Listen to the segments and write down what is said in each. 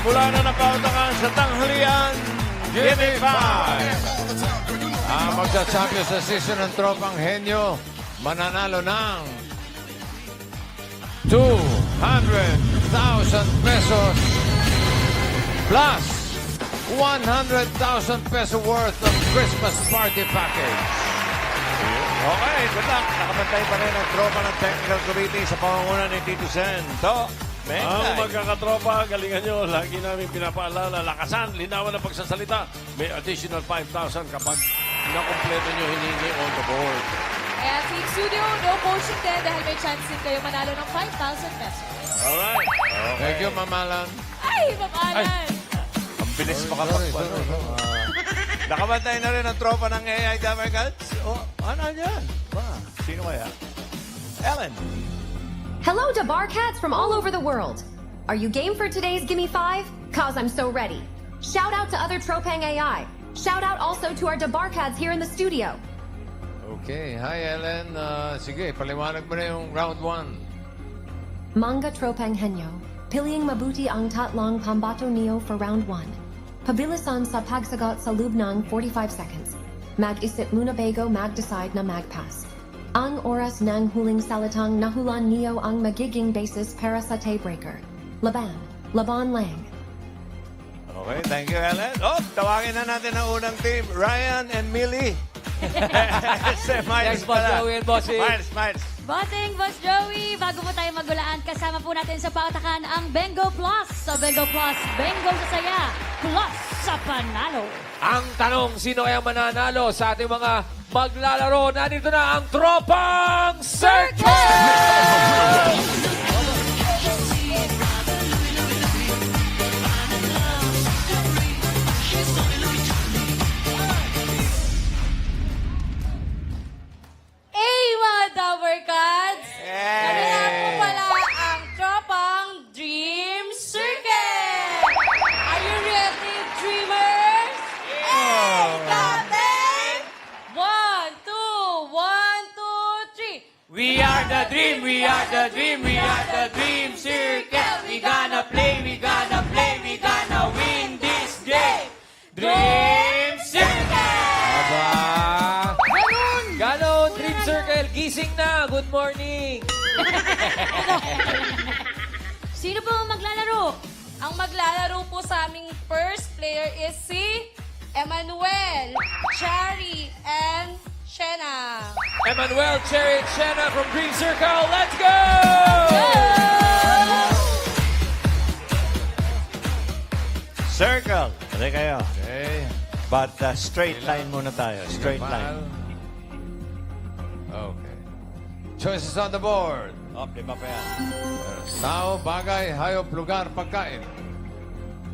Simula na nakautakan sa tanghalian. Give me five. Ang magsasabi sa season ng tropang henyo, mananalo ng 200,000 pesos plus 100,000 peso worth of Christmas party package. Okay, good luck. Nakabantay pa rin ang tropa ng Technical Committee sa pangunguna ni Tito Sen. To, Ang Mengay. magkakatropa, galingan nyo. Lagi namin pinapaalala, lakasan, linawan ng pagsasalita. May additional 5,000 kapag nakompleto nyo hiningi on the board. Kaya Team Studio, no coaching din dahil may chance din kayo manalo ng 5,000 pesos. Alright. Thank you, Mamalan. Ay, papalan! Ang bilis makapagpano. Ah, nakabantay na rin ang tropa ng AI Dammer Gods. Oh, ano yan? Ba, sino kaya? Ellen. Hello to Barcats from all over the world. Are you game for today's Gimme 5? Cause I'm so ready. Shout out to other Tropang AI. Shout out also to our Debarcats here in the studio. Okay, hi Ellen. Ah, sige, paliwanag mo na yung round 1. Manga Tropang Henyo. Pilying mabuti ang tatlong pambato neo for round 1. Pabilisan sa pagsagot sa lubnang 45 seconds. Mag-isip muna bago mag-decide na mag-pass. Ang oras ng huling salitang nahulan neo ang magiging basis para sa tiebreaker. Laban. Laban lang. Okay, thank you, Ellen. Oh, tawagin na natin ang unang team. Ryan and Millie. si Miles Yes, Boss pala. Joey and Bossy. Miles, Miles. Bossing, Boss Joey, bago po tayo magulaan, kasama po natin sa pautakan ang Bengo Plus. So Bengo Plus, Bengo sa saya, plus sa panalo. Ang tanong, sino kaya mananalo sa ating mga maglalaro? Nandito na ang Tropang Circle! dream, we are the dream, we are the dream circle. We gonna play, we gonna play, we gonna win this game. Dream Circle! Aba! Ganun! Ganon, Dream Circle, gising na. Good morning. Sino po ang maglalaro? Ang maglalaro po sa aming first player is si Emmanuel, Chari, and Shena. Emmanuel Cherry Chena from Dream Circle, let's go! Circle. Ano kayo? Okay. But uh, straight line muna tayo. Straight line. Okay. Choices on the board. Oh, lima pa yan. Tao, bagay, hayop, lugar, pagkain.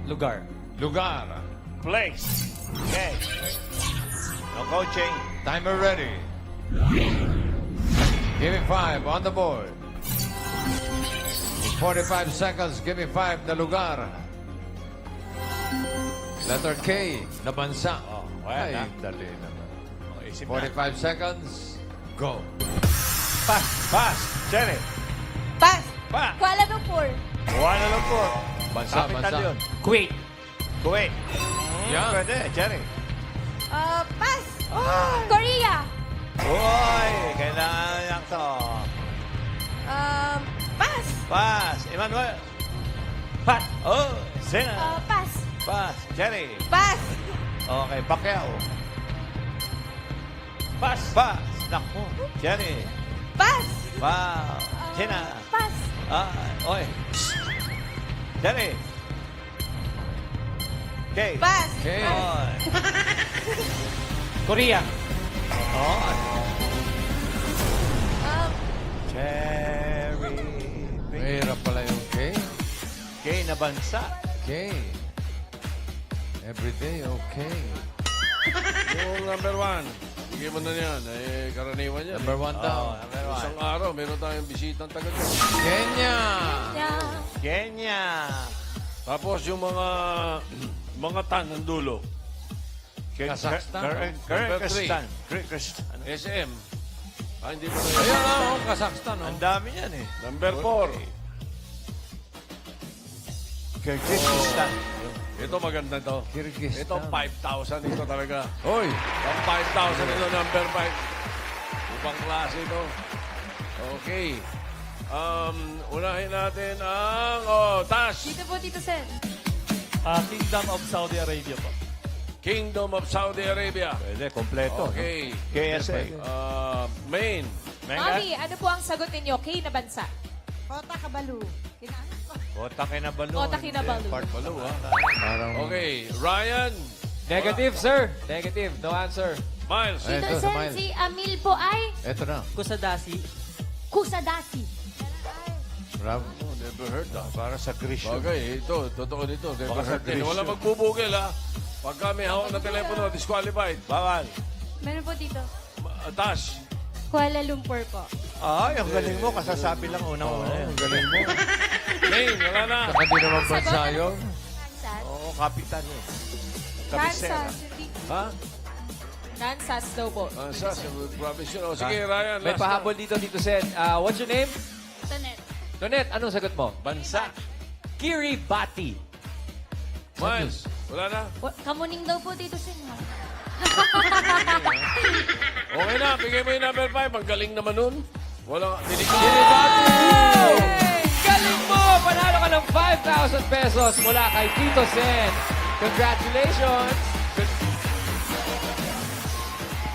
Lugar. Lugar. Place. Okay. No coaching. Timer ready. Give me five on the board. In 45 seconds, give me five na lugar. Letter K na bansa. Oh, Ay, ha? dali naman. Oh, isip na. 45 seconds, go. Pass. Pass. Cherry. Pass! Pa. Kuala Lumpur. Kuala Lumpur. Bansa, Capital bansa. yun. Kuwait. Kuwait. Yan. Pwede, Cherry. Uh, pass! Korea. Uy, kailangan yan to. Um, pass! Pass. Emmanuel. Pass. Oh, Sena. Uh, pass! Pass. Cherry. Pass! Okay, Pacquiao. Pass. Pass. Naku. Cherry. Pass! Wow. Sena. Pass! Ah, oy. Cherry. Okay. Pass! Okay. Oy. Korea. Oy. Um, Cherry. Mahirap pala yung K. Okay, na bansa. K. Everyday, okay. Yung number one, bigyan mo na yan. Eh, karaniwan yan. Number one Oh, down. number one. Isang araw, meron tayong bisitang taga. Kenya. yeah. Kenya. Tapos yung mga mga tan ng dulo. Kazakhstan. Kyrgyzstan. Kyrgyzstan. SM. Ah, hindi mo na Ayun yan. na, oh, Kazakhstan. Oh. Ang dami yan eh. Number four. Kyrgyzstan. Ito maganda to. Kyrgyzstan. Ito 5,000 ito talaga. Hoy! Ang 5,000 ito, number 5. Ibang klase ito. Okay. Um, unahin natin ang... Oh, Tash. Dito po, Tito Sen. Ah, Kingdom of Saudi Arabia po. Kingdom of Saudi Arabia. Pwede, kompleto. Okay. KSA. Uh, Maine. Menga? Mami, ano po ang sagot ninyo? K na bansa. Kota Kabalu. Kota Kinabalu. Kota Kinabalu. Part Balu, ha? Parang... Okay. Ryan. Negative, sir. Negative. No answer. Miles. Ay, Tito ito, Sen, Miles. si Amil po ay Ito na. Kusadasi. Kusadasi. Bravo. Oh, never heard that. Para sa Grisyo. Bagay, ito. Totoo nito. Never heard. Grisyo. Wala magbubugil, ha? Pagka may hawak na telepono, disqualified. Bawal. Meron po dito. Ma- Tash. Kuala Lumpur po. Ay, ang galing mo. Kasasabi lang unang-una yan. Ang galing mo. Maine, wala na. Saka di naman bansa yun. Kansas. Oo, kapitan yun. Kabisera. Kansas. Hindi. Ha? Kansas daw po. Ah, sa, sa province yun. O, sige, Ryan. May last pahabol dito, Tito Sen. Ah, what's your name? Tonet. Donet, anong sagot mo? Bansa. Kiribati. Miles, wala na. Wa- Kamuning daw po, Tito Sen. ha? Okay na, bigay mo yung number 5. Ang galing naman nun. Wala. Galing mo! Panalo ka ng 5,000 pesos mula kay Tito Sen. Congratulations!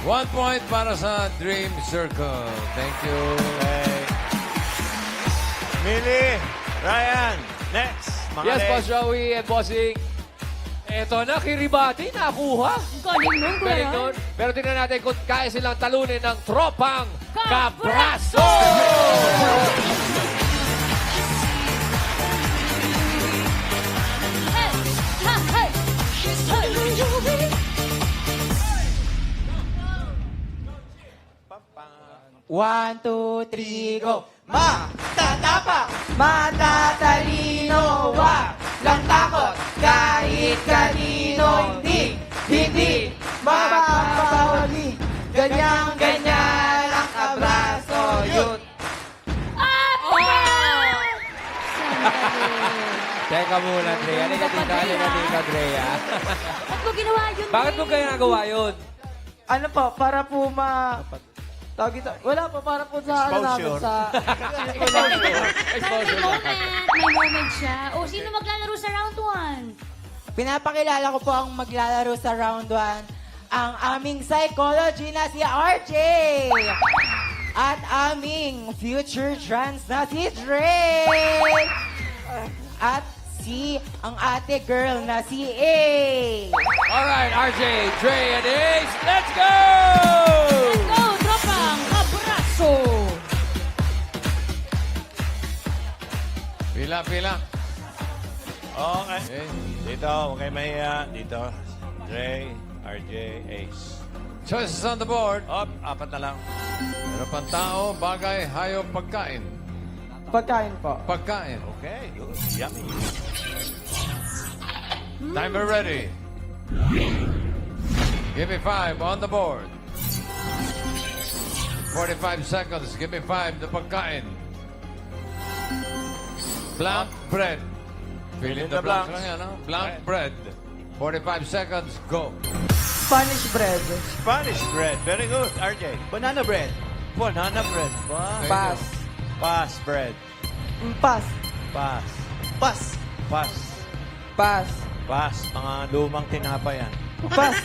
One point para sa Dream Circle. Thank you. Okay. Mili, Ryan, next. Mga Yes. Boss Joey and Bossing. Eto na, Kiribati, nakuha. Galing nun, Kuya Galing Ron. nun. Pero tingnan natin kung kaya silang talunin ng tropang Kabraso! Kabraso! Hey! Ha! Hey! Hey! One, two, three, go! Matatapa! Matatalino! Walang takot! Kahit kanino! Hindi! Hindi! Mapapahuli! Ganyan-ganyan ang abraso! Yun! Teka muna, Drea. Halika dito, halika dito, Drea. Ba't mo ginawa yun? Bakit mo kaya nagawa yun? Ano po, para po ma... Tawag ito, wala po, para po sa ano namin, Exposure. sa... Exposure May moment. May moment siya. O, sino maglalaro sa round 1? Pinapakilala ko po ang maglalaro sa round 1, ang aming psychology na si RJ! At aming future trans na si Dre! At si ang ate girl na si A! Alright, RJ, Dre, and Ace, let's go! Go, tropang kabraso! Pila, pila. Okay. Okay. Dito, huwag kayo mahiya. Dito, Dre, RJ, Ace. Choices on the board. Op, apat na lang. Pero pang tao, bagay, hayop, pagkain. Pagkain po. Pagkain. Okay, good. Yummy. Timer ready. Give me five on the board. 45 seconds. Give me five na pagkain. Blank bread. Fill in the blanks lang yan, ha? Blank bread. 45 seconds. Go. Spanish bread. Spanish bread. Very good, RJ. Banana bread. Banana bread. Wow. Pass. Pass bread. Mm, Pass. Pass. Pass. Pass. Pass. Pass. Mga lumang tinapay yan. Pass.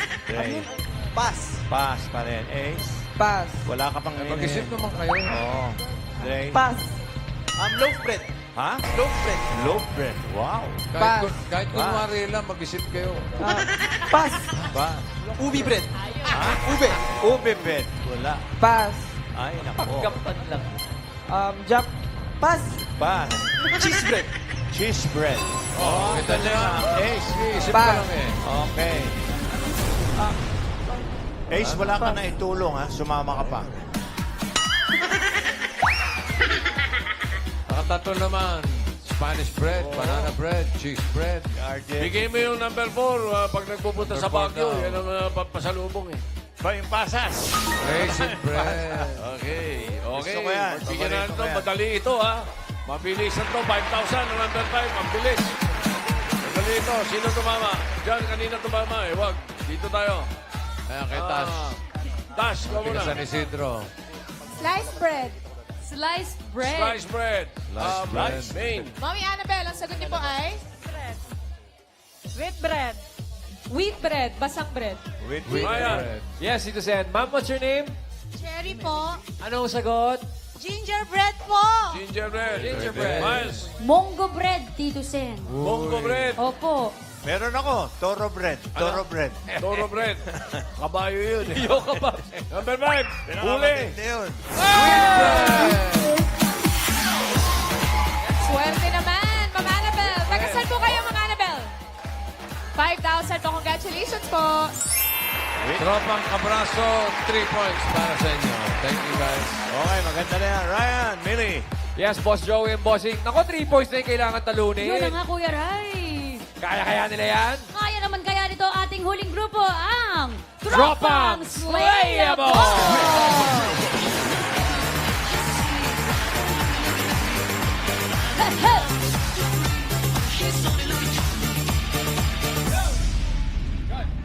Pass. Pass pa rin. Ace. Pass. Wala ka pang Eh, Mag-isip naman kayo. Oo. Dre. Pass. Um, loaf bread. Ha? Loaf bread. Loaf bread. Wow. Kahit, Pass. kun- kahit kunwari lang, mag-isip kayo. Ah, pass. Pass. Ubi bread. Ha? Ube. Ube bread. Wala. Pass. Ay, nako. Pagkampan lang. Um, jump. Pass. Pass. Cheese bread. Cheese bread. Oh, kita niya. Ace. Isip ka Pass. lang eh. Okay. Ace, wala ka na itulong ha. Sumama ka pa. Nakatatlo naman. Spanish bread, banana bread, cheese bread. RJ. Bigay mo yung number 4 pag nagpupunta sa Number four Baguio. daw. Yan ang uh, papasalubong eh. Pa yung pasas. Raisin bread. Okay. Okay. Gusto ko yan. Bigyan Paborito natin ko to. yan. Madali ito ha. Mabilis na to. 5,000 ang number 5. Mabilis. rito. Sino tumama? Diyan, kanina tumama eh. Wag. Dito tayo. Ayan kay Tash. Ah, Tash, ikaw muna. San Isidro. Sliced bread. Sliced bread. Slice bread. Slice Um, bread. Main. Mami Annabelle, ang sagot niyo po ay? Sweet bread. Wheat bread, basang bread. Wait, Wheat Ayan. bread. Yes, Tito Sen. Ma'am, what's your name? Cherry po. Anong sagot? Gingerbread po. Gingerbread. Gingerbread. Miles. Mongo bread, Tito Sen. Bongo bread. Opo. Meron ako, toro bread. Toro bread. Toro bread. Kabayo yun. eh. Iyo ka ba? Number five. Huli. Pinakamatindi yun. Swerte naman, Ma'am Annabelle. Tagasal po kayo, Ma'am Annabelle. 5,000 po. Congratulations po. Tropang Cabraso, 3 points para sa inyo. Thank you guys. Okay, maganda na yan. Ryan, Millie. Yes, Boss Joey and Bossing. Nako, 3 points na yung kailangan talunin. Yun na nga, Kuya Ray. Kaya-kaya nila yan? Kaya naman kaya nito ating huling grupo, ang Tropang Slayable!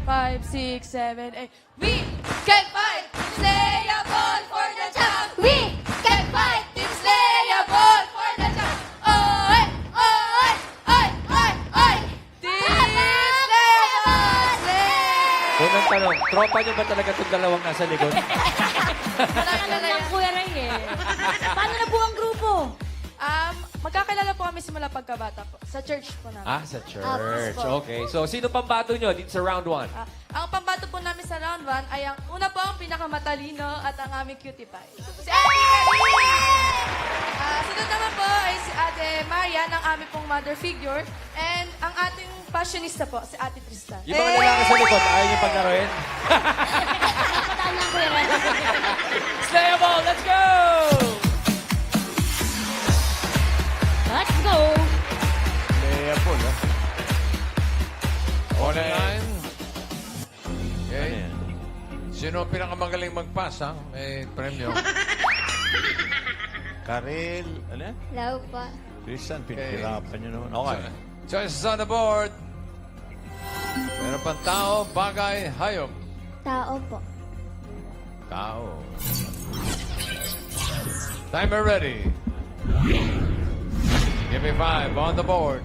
Five, six, seven, eight. We can fight. Slay a ball for the champ. We can fight. Unang tanong, tropa niyo ba talaga itong dalawang nasa likod? Alam lang, Kuya Ray eh. Paano na po ang grupo? Um, magkakilala po kami simula pagkabata po. Sa church po namin. ah, sa church. po. Okay. So, sino pambato nyo dito sa round 1? Ah, ang pambato po namin sa round 1 ay ang una po ang pinakamatalino at ang aming cutie pie. Si Ate Marie! Ah, sunod naman po ay si Ate Marian, ang aming pong mother figure. And ang ating fashionista po, si Ate Tristan. Yung mga lalaki sa likod, ayaw niyo paglaruin? Slayable! Let's go! Let's go! Paul, ha? On the line. Ano Okay. yan? Sino ang pinakamagaling mag-pass, ha? May premyo. Karel, ano yan? Hello po. Christian, pinahirapan niyo naman. Okay. Choices on the board. Meron pang tao, bagay, hayop. Tao po. Tao. Timer ready. Give me five on the board.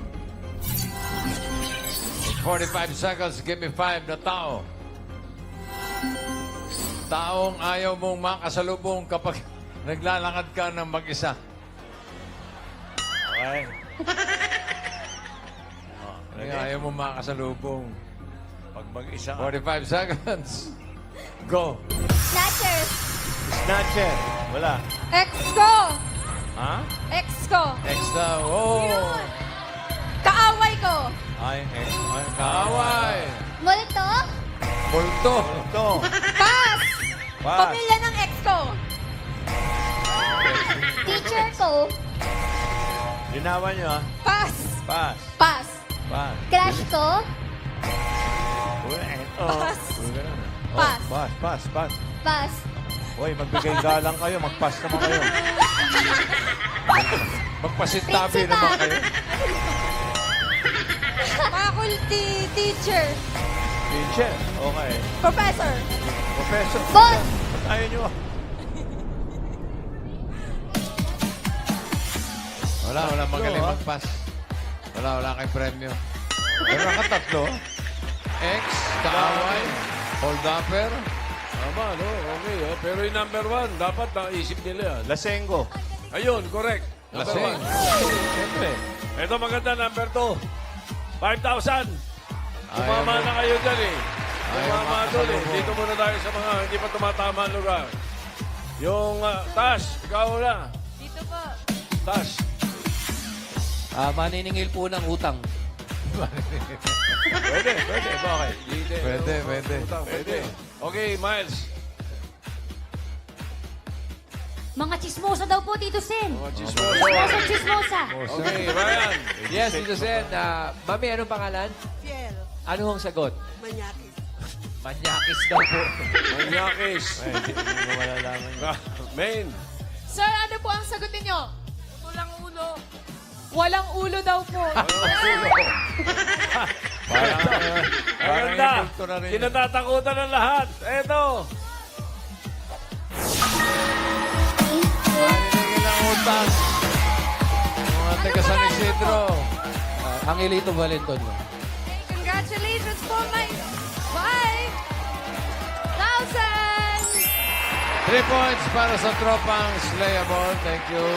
In 45 seconds, give me five na tao. Taong ayaw mong makasalubong kapag naglalakad ka ng mag-isa. Okay. Ay, ayaw mong makasalubong. Pag mag-isa ka. 45 seconds. Go. Snatchers. Snatcher. Wala. Ex ko! Ha? Ex ko! Next daw. Oh. Kaaway ko! Ay, ex. Ay, Kaaway. Multo. Multo. Ito. Pass! Pass. Pamilya ng ex ko! Teacher ko. Linawan niyo, ha? Pass! Pass. Pass! Pass. Crush ko. Oh. Pass. Oh, Pass. Pass, pass, pass. Pass. Uy, magbigay galang kayo. Mag-pass naman kayo. Magpasintabi Principal. naman kayo. Faculty teacher! Teacher. Okay. Professor! Professor. Boss. Ba't ayaw niyo? Wala, wala magaling ha? mag-pass. Wala, wala kay premyo. Meron ka tatlo. Ex, kaaway, hold-upper. Tama, no? Okay, oh. Pero yung number one, dapat naisip nila yan. Lasenggo. Ayun, correct. Number Lasing. one. Siyempre. Ito maganda, number two. 5,000. Tumama na kayo dyan eh. Tumama doon eh. Dito muna tayo sa mga hindi pa tumatama ang lugar. Yung uh, Tash, ikaw na. Dito po. Tash. Ah, maniningil po ng utang. Pwede, pwede. Bakit? Hindi. Pwede, pwede. Utang, pwede. Okay, Miles. Mga chismosa daw po, Tito Sen. Mga chismoso. Chismosa, chismosa. Okay, Ryan. Yes, Tito Sen. Ah, mami, anong pangalan? Fiel, Ano hong sagot? Manyakis. Manyakis daw po. Manyakis. Ay, hindi mo malalaman yun. Main. Sir, ano po ang sagot ninyo? Pulang ulo. Walang ulo daw po. Parang, na rin. Kinatatakutan ng lahat. Eto. Maniningil ang utang. Mga taga San Isidro. Ah, Angelito Valenton. Congratulations po, my 5,000! Three points para sa tropang slayable. Thank you.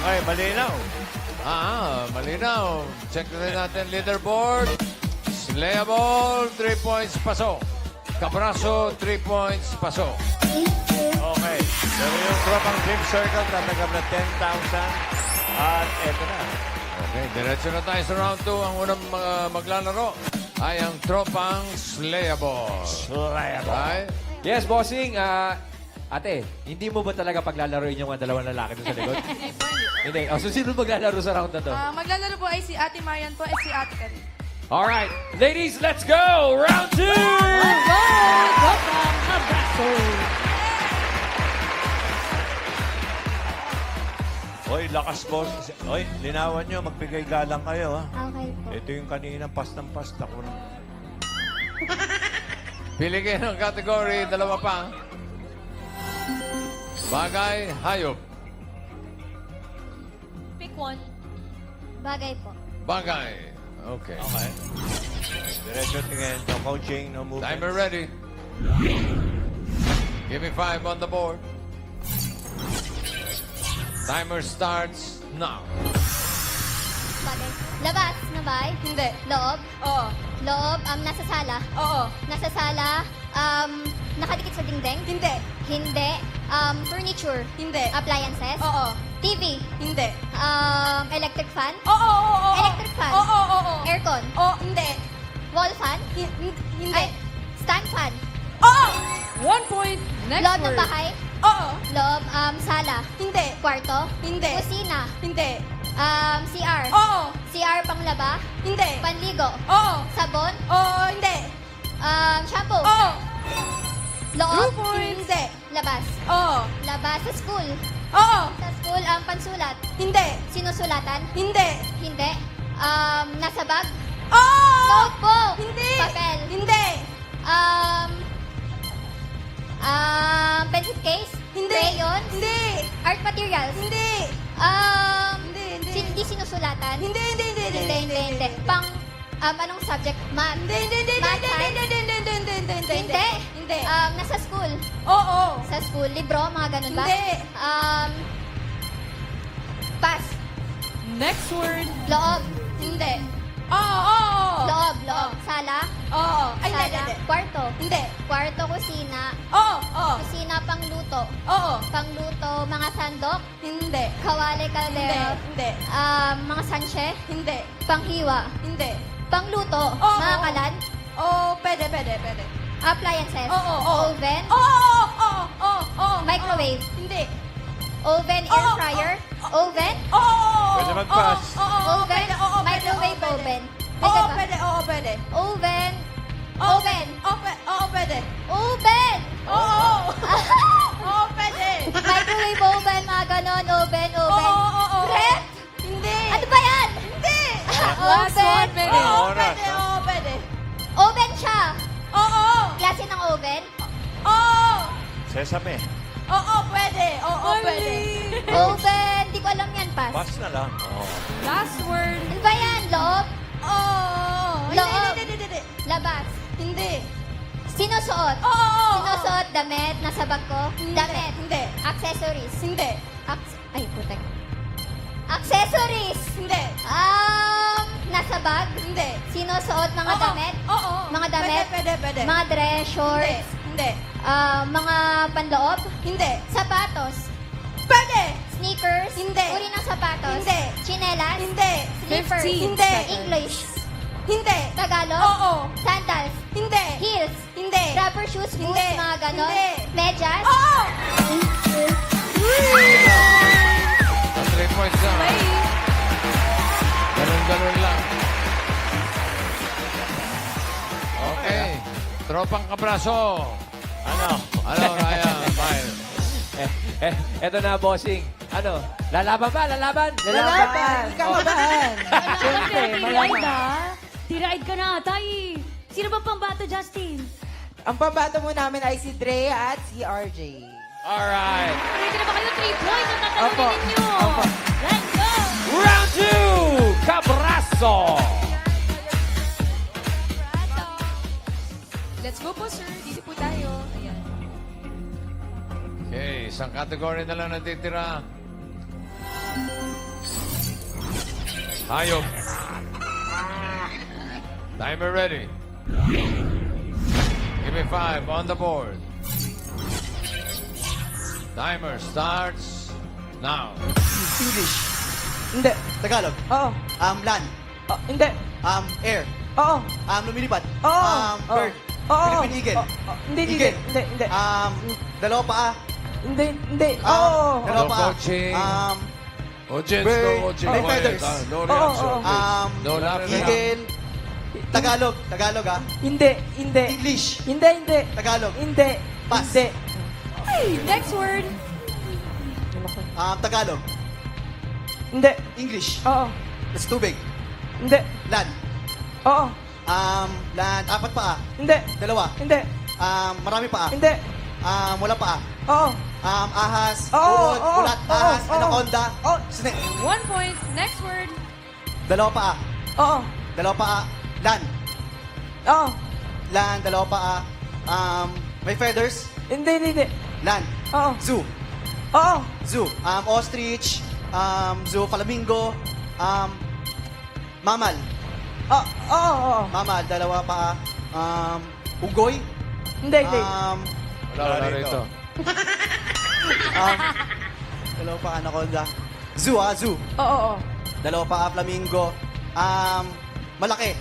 Okay, malinaw. Ah, malinaw. Check na rin natin leaderboard. Slayable, 3 points paso. Cabraso, 3 points paso. Okay. Pero yung tropang Dream Circle, tatanggap na 10,000. At eto na. Okay, diretso na tayo sa round 2. Ang unang mga maglalaro ay ang tropang slayable. Slayable. Right? Yes, bossing. Ah, ate, hindi mo ba talaga paglalaroin yung mga dalawang lalaki doon sa likod? hindi. Oh, so sino maglalaro sa round na to? Ah, maglalaro po ay si Ate Marian po at si Ate Karin. Alright, ladies, let's go! Round two! Oy, lakas boss. Oy, linawan nyo. Magbigay galang kayo, ha? Okay po. Ito yung kanina pastang pasta ko. Pili kayo ng category, dalawa pa. Bagay, hayop. One. Bagay po. Bagay. Okay. Okay. Diretso tingin. No coaching, no movement. Timer ready. Give me five on the board. Timer starts now. Bagay. Labas na bay? Hindi. Loob? Oo. Loob, um, nasa sala. Oo. Nasa sala, um, nakadikit sa dingding? Hindi. Hindi. Um, furniture? Hindi. Appliances? Oo. TV? Hindi. Um, electric fan? Oo, oo, oo. Electric fan? Oo, oo, oo. Aircon? Oo, hindi. Wall fan? Hi- hin- Hindi. Ay, stand fan? Oo! One point. Next Loob ng word. bahay? Oo. Loob, um, sala? Hindi. Kwarto? Hindi. Kusina? Hindi. Um, CR? Oo. CR panglaba? Hindi. Panligo? Oo. Sabon? Oo, hindi. Um, shampoo? Oo. Loob? Two points. Hindi. Labas? Oo. Labas sa school? Oo. Sa school, ang pansulat? Hindi. Sinusulatan? Hindi. Hindi. Um, nasa bag? Oo. Notebook? Hindi. Papel? Hindi. Um, um, pencil case? Hindi. Crayon? Hindi. Art materials? Hindi. Um, Hindi, hindi. sin- hindi sinusulatan? Hindi, hindi, hindi, Hindi, hindi, hindi. Pang, um, anong subject? Math? Hindi, hindi, hindi, Math, hindi, science? hindi, hindi, hindi, hindi, hindi, hindi, Hindi. Hindi. Um, nasa school? Oo. Sa school? Libro? Mga ganun ba? Hindi. Um, pass. Next word. Loob? Hindi. Oo, oo. Loob, loob. Sala? Oo. Ay, hindi, Sala? hindi. Kwarto? Hindi. Kwarto, kusina. Oo, oo. Kusina, pangluto. Oo. Pangluto, mga sandok. Hindi. Kawali, Hindi. kaldero. Hindi. Um, mga sanche. Hindi. Panghiwa. Hindi. Pangluto. Oo. Mga kalan. Oo, pwede, pwede, pwede. Appliances. Oo, oo. Oven. Oo, oo, oo, oo, oo. Microwave. oo. Hindi. Oven, Oo, air fryer. Oven. Oo, oo, oo. Pwede mag-pass. Oo, oo, oo, Oven. pwede, oo, pwede, Microwave oo, pwede. oven. Oo, Pwede ba? pwede, oo, pwede. Oven. Oo, Oven. Oo, pwede, oo, pwede. Oven. Oo, oo, pwede. Microwave oven, mga ganon. Oven, Oo, oven. oo, oo. Rep. Hindi. Ano ba yan? Hindi. Oven. pwede. Oo, Oras, pwede, ha? oo, oven. oo. Sesame. Oo, pwede. Oo, pwede. Oven. Di ko alam yan, pass. Pass na lang. Oh. Last word. Ano ba yan? Loob. Oo. Hindi, Loob. hindi, hindi, hindi. Labas. Hindi. Sinusuot. Oo. Sinusuot, damit, nasa bag ko. Hindi. Damit. Hindi. Accessories. Hindi. Ac- Ay, putek. Accessories. Hindi. Um, nasa bag. Hindi. Sinusuot, mga Oo. damit. Oo. Mga damit. Pwede, pwede, pwede. Mga dress, Hindi. shorts. Hindi. ah, mga panloob. Hindi. Sapatos. Pwede. Sneakers. Hindi. Uri ng sapatos. Hindi. Chinelas. Hindi. Slippers. Hindi. English. Hindi. Tagalog. Oo. Sandals. Hindi. Heels. Hindi. Rubber shoes, boots, Hindi. mga ganon. Hindi. Medyas. Oo. Three points na. Ganun-ganun lang. Okay. Tropang kabraso. Ano? Ano, Ryan? Bye. Eh, eh, eto na, bossing. Ano? Lalaban ba? Lalaban? Lalaban! Kakabahan! Siyempre, Tira-ride malaman. ah. Tira-ride ka na, tay. Sino ba pambato, Justin? Ang pambato mo namin ay si Drea at si RJ. Alright. Ready na ba kayo? Three points ang Opo. tatalunin ninyo. Opo. Let's go! Round two! Cabraso! Let's go po, sir. Dito po tayo. Ayan. Okay, isang category na lang natitira. Hayop. Timer ready. Give me five on the board. Timer starts now. English. Hindi. Tagalog. Oo. Um, land. Oh, hindi. Um, air. Oo. Um, lumilipad. Oo. Um, bird. Oo. Philippine eagle. Oo. Hindi, hindi, Eagle. hindi, hindi. Um, dalawa paa. Hindi, hindi. Um, Oo. dalawa No paa. coaching. Um, Audience, no audience. Quiet, feathers. ah. No Oo, reaction. um, No eagle. Tagalog. Tagalog, ah. Hindi, hindi. English. Hindi, hindi. Tagalog. Hindi. Pass. Hindi. Next word. Um, Tagalog. Hindi. English. Oo. It's tubig. Hindi. Land. Oo. Um, land. Apat paa. Hindi. Dalawa. Hindi. Um, marami paa. Hindi. Um, wala paa. Oo. Um, ahas. Oo, Urod. oo, Ulat. oo, Ahas. oo. Anaconda. Oo. Snake. One point. Next word. Dalawa paa. Oo. Dalawa paa. Land. Oo. Land. Dalawa paa. Um, may feathers. Hindi, hindi, hindi. Land. Oo. Zoo. Oo. Zoo. Um, ostrich. Um, zoo. Flamingo. Um, mamal. Oo. Oo. Oo. Mamal. Dalawa paa. Um, ugoy. Hindi, hindi. Um, Wala, wala rito. um, dalawa paa. Anaconda. Zoo ah. Zoo. Oo. Oo. Dalawa paa. Flamingo. Um, malaki.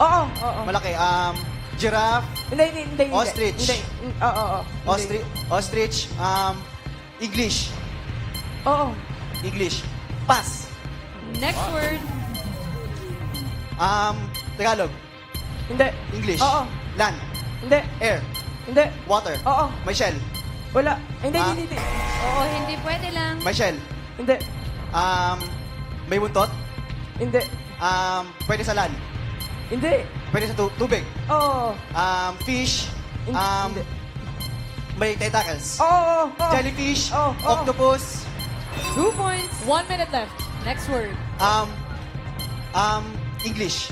Oo. Oo. Malaki. Um, giraffe. Hindi, hindi, hindi. hindi. Ostrich. Hindi. Oo. Oo. Hindi. Ostrich. Ostrich. Um, English. Oo. English. Pass. Next word. Um, Tagalog. Hindi. English. Oo. Land. Hindi. Air. Hindi. Water. Oo. May shell. Wala. Hindi, Ah. hindi, hindi. Oo, hindi pwede lang. May shell. Hindi. Um, may buntot. Hindi. Um, pwede sa land. Hindi. Pwede sa tu- tubig. Oo. Um, fish. Hindi. Um, Hindi. may tentacles. Oo. Oo. Oo. Jellyfish. Oo, oo. Octopus. Two points. One minute left. Next word. Um, um, English.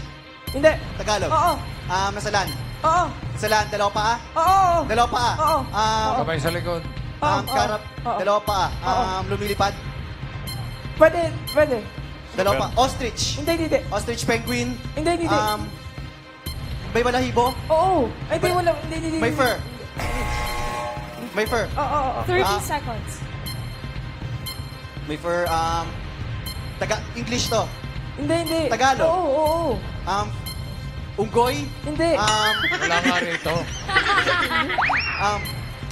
Hindi. Tagalog. Oo. Um, nasa land. Oo. Sa land, dalawa paa. Oo. Dalawa paa. Oo. Um, Kamay sa likod. Um, oo. karap. Oo. Dalawa paa. Um, lumilipad. Pwede. Pwede. Dalawa paa. Ostrich. Hindi, hindi. Ostrich penguin. Hindi, hindi. hindi. Um, may balahibo. Oo. Ay, hindi, May- wala. Hindi, hindi, hindi. May fur. May fur. Oo, oo, oo. 30 Ah. seconds. May fur. Um, taga English to. Hindi, hindi. Tagalog. Oo, oo, oo. Um, unggoy. Hindi. Um, Wala nga rito. um,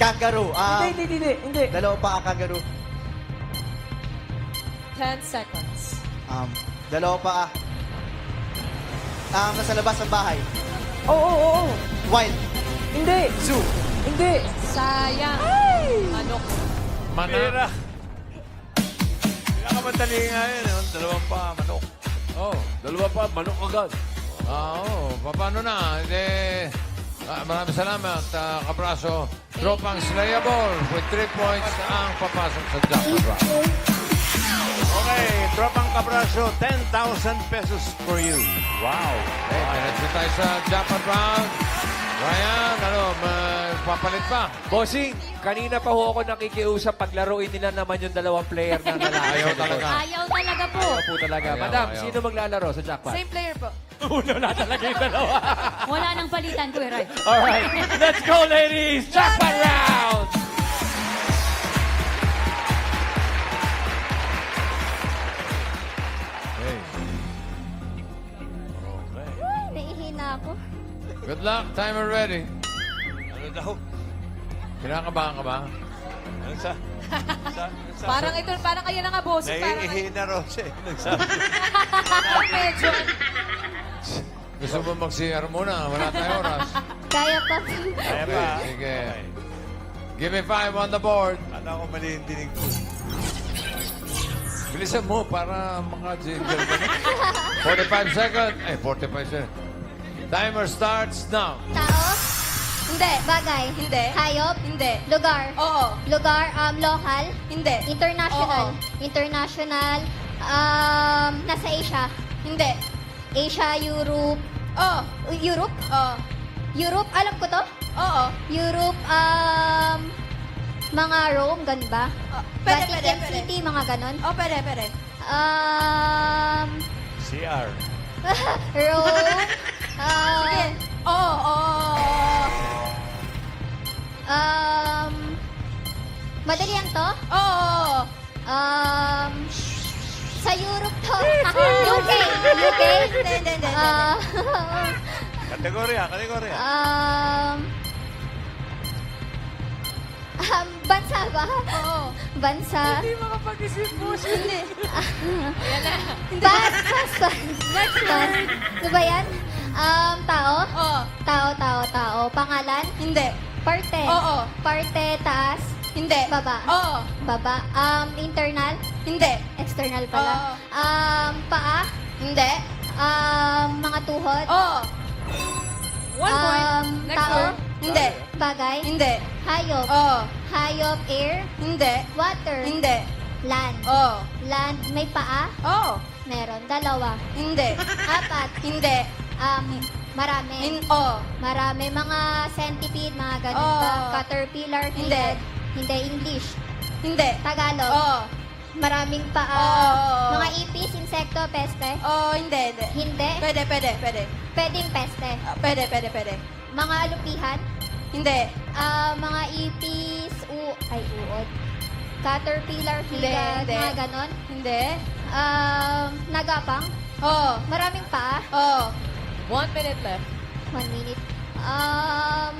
kangaroo. Um, Hindi, hindi, hindi. Hindi. Dalawa pa ang kangaroo. 10 seconds. Um, dalawa pa Um, nasa labas ng bahay. Oo, oo, oo. Wild. Hindi. Zoo. Hindi. Sayang. Manok. Mana. Pinakamadali nga yun. eh. Dalawang pa, manok. Oh. Dalawa pa, manok agad. Ah, oo. paano na? Hindi. Ah, maraming salamat, uh, Kabraso. Tropang slayable with 3 points ang papasok sa jackpot round. Okay, Tropang Cabraso, 10,000 pesos for you. Wow. Okay, diretso tayo sa jackpot round. Ryan, ano, magpapalit pa? Bossing, kanina pa ho ako nakikiusap paglaruin nila naman yung dalawang player na lalaki. Ayaw talaga. Ayaw talaga po. Ayaw po talaga. Ayaw, Madam, ayaw. sino maglalaro sa jackpot? Same player po. Uno na talaga yung dalawa. Wala nang palitan, Kuya Ray. Alright, let's go ladies! Jackpot round! Good luck. Timer ready. Ano daw? Kinakabahan ka ba? Ano sa? sa, sa Parang ito, parang kaya na nga boss. Parang Naiihi na raw siya. eh, Nagsabi. medyo. Gusto mo mag-CR muna? Wala tayong oras. Kaya pa. Kaya Okay, pa. sige. Okay. Give me five on the board. Ano ako mali yung dinig ko? Bilisan mo para maka-jingle ka na. 45 seconds. Eh, 45 seconds. Timer starts now. Tao? Hindi. Bagay? Hindi. Hayop? Hindi. Lugar? Oo. Lugar, um, local? Hindi. International? Oo. International, um, nasa Asia? Hindi. Asia, Europe? Oo. Europe? Oo. Europe, alam ko to? Oo. Europe, um, mga Rome, ganun ba? Oh, pwede, Vatican pwede, pwede. City, mga ganun? Oh, pwede, pwede. Um, CR. Rome, um, Sige. Oo, oo. um, madali yan to? Oo. Um, sa Europe to. UK, UK. Hindi, hindi, hindi. Ah, Kategorya, kategorya. um, um, bansa ba? Oo. Bansa. Hindi makapag-isip po siya. Hindi. Pass, pass, pass. Next word. Ano ba yan? Um, tao? Oo. Tao, tao, tao. Pangalan? Hindi. Parte. Oo. Parte, taas. Hindi. Baba. Oo. Baba. Um, internal? Hindi. External pala. Oo. Um, paa? Hindi. Um, mga tuhod? Oo. One point. Um, Next tao? word. Hindi. Bagay? Hindi. Hayop? Oo. Hayop, air? Hindi. Water? Hindi. Land? Oo. Land, may paa? Oo. Meron. Dalawa. Hindi. Apat. Hindi. Um, marami. In, oo. Marami. Mga centipede, mga ganun Oo. ba? Caterpillar, Hindi. Hindi. English. Hindi. Tagalog. Oo. Maraming paa. Oo. Mga ipis, insekto, peste. Oo, hindi, hindi. Hindi. Pwede, pwede, pwede. Pwedeng peste. Ah, pwede, pwede, pwede. Mga alupihan. Hindi. Ah, mga ipis, u ay uod. Caterpillar, Hindi, hilad, hindi. mga ganon. Hindi. Um, nagapang. Oo. Maraming paa. Oo. One minute left. One minute. Um,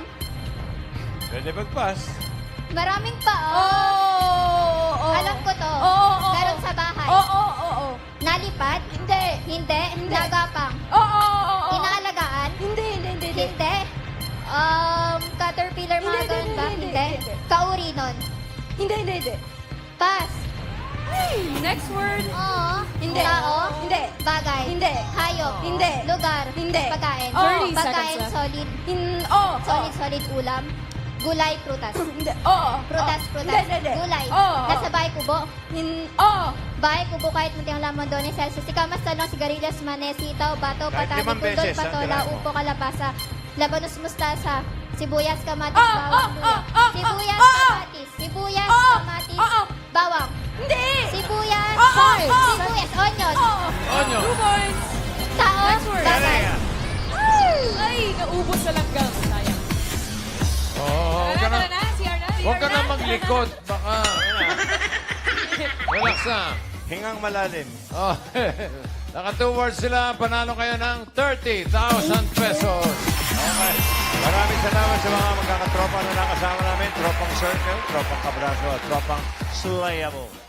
Pwede mag-pass. maraming paa. Oo. Oo. Alam ko to. Oo, oo, oo. Meron sa bahay. Oo, oo, oo. Nalipad? Hindi. Hindi. Hindi. Nagapang. Oo, oo, oo, oo. Inaalagaan? Um, caterpillar, mga Hindi, ganun hindi, ba? hindi, Hindi. hindi. Kauri nun. Hindi, hindi, hindi. Pass. Next word. Oo. Hindi. Tao? Hindi. Bagay? Hindi. Hayop? Hindi. Lugar? Hindi. Pagkain? Oo. 30 Pagkain, seconds solid. In, oh, Solid, solid ulam. Gulay, prutas. Hindi. Oo. Prutas, oo. prutas. Hindi, hindi, hindi. Gulay. Oo. Nasa bahay kubo. In, oo. Bahay kubo kahit munti ang lamang doon ni Celsius. Sikamas, talong, sigarilyas, manes, sitaw, bato, beses, ang patola, upo, kalabasa, labanos, mustasa, sibuyas, kamatis, Oh, bawang, oh, oh, oh, Sibuyas, oh, oh. kamatis, sibuyas, Oh, kamatis, oh, oh. bawang, Hindi. sibuyas, Oh, oh, oh. sibuyas, onion, Oo. Onyo. Two points. tao, Next word. bagay. Ay, naubos na lang gang. Sayang. Oo, huwag ka na, na, CR na. huwag ka na maglikod. Baka, relax na. Hingang malalim. Oh, naka two words sila. Panalo kayo ng 30,000 pesos. Okay. Maraming salamat sa mga magkakatropa na nakasama namin. Tropang Circle, Tropang Kabraso, at Tropang Slayable.